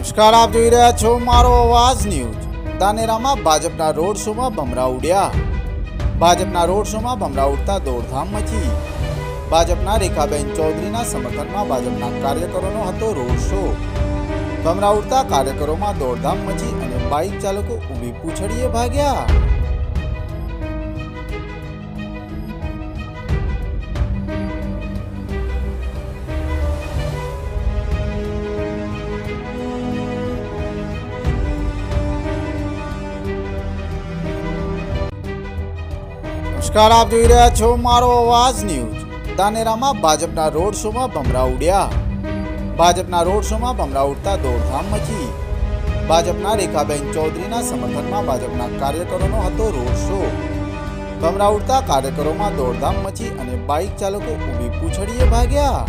નમસ્કાર, આપ જોઈ રહ્યા છો મારો અવાજ ન્યૂઝ. દાનેરામાં ભાજપના રોડ શોમાં ભમરા ઉડ્યા. ભાજપના રોડ શોમાં ભમરા ઉડતા દોડધામ મચી. ભાજપના રેખાબેન ચૌધરીના સમર્થનમાં ભાજપના કાર્યકરોનો હતો રોડ શો. ભમરા ઉડતા કાર્યકરોમાં દોડધામ મચી અને બાઇક ચાલકો ઊભી પૂછડીએ ભાગ્યા. નમસ્કાર, આપ જોઈ રહ્યા છો મારો અવાજ ન્યૂઝ. દાનેરામાં ભાજપના રોડ શોમાં ભમરા ઉડ્યા. ભાજપના રોડ શોમાં ભમરા ઉડતા દોડધામ મચી. ભાજપના રેખાબેન ચૌધરીના સમર્થનમાં ભાજપના કાર્યકરોનો હતો રોડ શો. ભમરા ઉડતા કાર્યકરોમાં દોડધામ મચી અને બાઇક ચાલકો ઊભી પૂછડીએ ભાગ્યા.